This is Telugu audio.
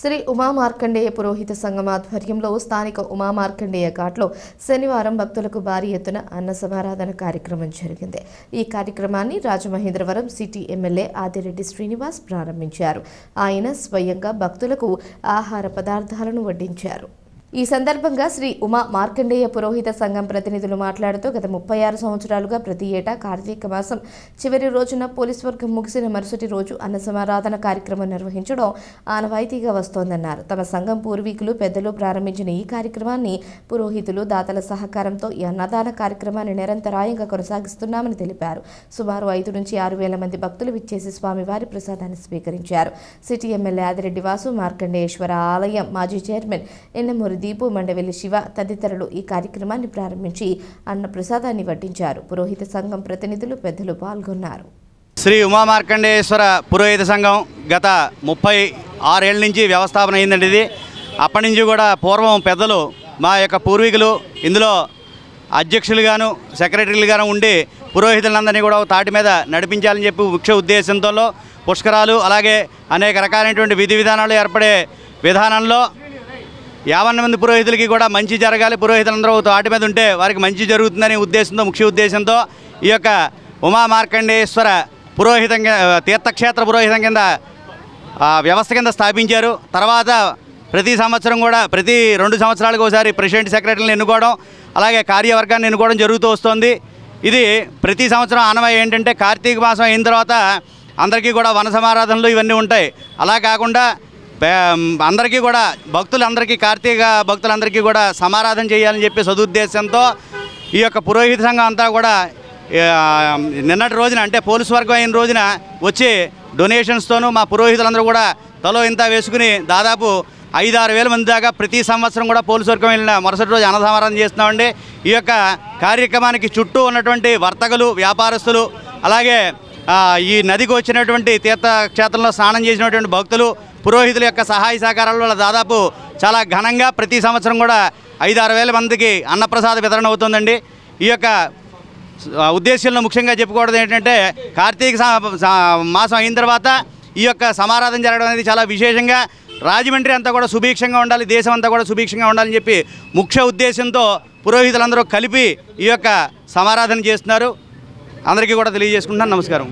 శ్రీ ఉమా మార్కండేయ పురోహిత సంఘం ఆధ్వర్యంలో స్థానిక ఉమా మార్కండేయ ఘాట్లో శనివారం భక్తులకు భారీ ఎత్తున అన్న సమారాధన కార్యక్రమం జరిగింది. ఈ కార్యక్రమాన్ని రాజమహేంద్రవరం సిటీ ఎమ్మెల్యే ఆదిరెడ్డి శ్రీనివాస్ ప్రారంభించారు. ఆయన స్వయంగా భక్తులకు ఆహార పదార్థాలను వడ్డించారు. ఈ సందర్భంగా శ్రీ ఉమా మార్కండేయ పురోహిత సంఘం ప్రతినిధులు మాట్లాడుతూ గత ముప్పై ఆరు సంవత్సరాలుగా ప్రతి ఏటా కార్తీక మాసం చివరి రోజున పోలీస్ వర్గం ముగిసిన మరుసటి రోజు అన్న సమారాధన కార్యక్రమం నిర్వహించడం ఆనవాయితీగా వస్తోందన్నారు. తమ సంఘం పూర్వీకులు పెద్దలు ప్రారంభించిన ఈ కార్యక్రమాన్ని పురోహితులు దాతల సహకారంతో ఈ అన్నదాన కార్యక్రమాన్ని నిరంతరాయంగా కొనసాగిస్తున్నామని తెలిపారు. సుమారు ఐదు నుంచి ఆరు వేల మంది భక్తులు విచ్చేసి స్వామివారి ప్రసాదాన్ని స్వీకరించారు. సిటీ ఎమ్మెల్యే ఆదిరెడ్డి వాసు మార్కండేశ్వర ఆలయం మాజీ చైర్మన్ ఎన్నమూరి దీపు మండవెల్లి శివ తదితరులు ఈ కార్యక్రమాన్ని ప్రారంభించి అన్న ప్రసాదాన్ని వడ్డించారు. పురోహిత సంఘం ప్రతినిధులు పెద్దలు పాల్గొన్నారు. శ్రీ ఉమామార్కండేశ్వర పురోహిత సంఘం గత ముప్పై ఆరేళ్ళ నుంచి వ్యవస్థాపన అయిందండి ఇది. అప్పటి నుంచి కూడా పూర్వం పెద్దలు మా యొక్క పూర్వీకులు ఇందులో అధ్యక్షులుగాను సెక్రటరీలుగాను ఉండి పురోహితులందరినీ కూడా తాటి మీద నడిపించాలని చెప్పి ముఖ్య ఉద్దేశంతో పుష్కరాలు అలాగే అనేక రకాలైనటువంటి విధి విధానాలు ఏర్పడే విధానంలో యావన్న మంది పురోహితులకి కూడా మంచి జరగాలి. పురోహితులందరూ ఒక తాటి మీద ఉంటే వారికి మంచి జరుగుతుందనే ఉద్దేశంతో ముఖ్య ఉద్దేశంతో ఈ యొక్క ఉమా మార్కండేశ్వర పురోహితం తీర్థక్షేత్ర పురోహితం కింద వ్యవస్థ కింద స్థాపించారు. తర్వాత ప్రతి సంవత్సరం కూడా ప్రతి రెండు సంవత్సరాలకు ఒకసారి ప్రెసిడెంట్ సెక్రటరీని ఎన్నుకోవడం అలాగే కార్యవర్గాన్ని ఎన్నుకోవడం జరుగుతూ వస్తుంది. ఇది ప్రతి సంవత్సరం ఆనవాయి ఏంటంటే కార్తీక మాసం అయిన తర్వాత అందరికీ కూడా వన సమారాధనలు ఇవన్నీ ఉంటాయి. అలా కాకుండా అందరికీ కూడా భక్తులందరికీ కార్తీక భక్తులందరికీ కూడా సమారాధన చేయాలని చెప్పి సదుద్దేశంతో ఈ యొక్క పురోహిత సంఘం అంతా కూడా నిన్నటి రోజున అంటే పోలీసు వర్గం అయిన రోజున వచ్చి డొనేషన్స్తోనూ మా పురోహితులందరూ కూడా తలో ఇంత వేసుకుని దాదాపు ఐదు ఆరు వేల మంది దాకా ప్రతి సంవత్సరం కూడా పోలీసు వర్గం వెళ్ళిన మరుసటి రోజు అన్నసమారాధన చేస్తున్నామండి. ఈ యొక్క కార్యక్రమానికి చుట్టూ ఉన్నటువంటి వర్తకులు వ్యాపారస్తులు అలాగే ఈ నదికి వచ్చినటువంటి తీర్థక్షేత్రంలో స్నానం చేసినటువంటి భక్తులు పురోహితుల యొక్క సహాయ సహకారాల వల్ల దాదాపు చాలా ఘనంగా ప్రతి సంవత్సరం కూడా ఐదు ఆరు వేల మందికి అన్నప్రసాద వితరణ అవుతుందండి. ఈ యొక్క ఉద్దేశంలో ముఖ్యంగా చెప్పుకోవడం ఏంటంటే కార్తీక మాసం అయిన తర్వాత ఈ యొక్క సమారాధన జరగడం అనేది చాలా విశేషంగా రాజమండ్రి అంతా కూడా సుభిక్షంగా ఉండాలి దేశం అంతా కూడా సుభిక్షంగా ఉండాలని చెప్పి ముఖ్య ఉద్దేశంతో పురోహితులందరూ కలిపి ఈ యొక్క సమారాధన చేస్తున్నారు. అందరికీ కూడా తెలియజేసుకుంటున్నాను. నమస్కారం.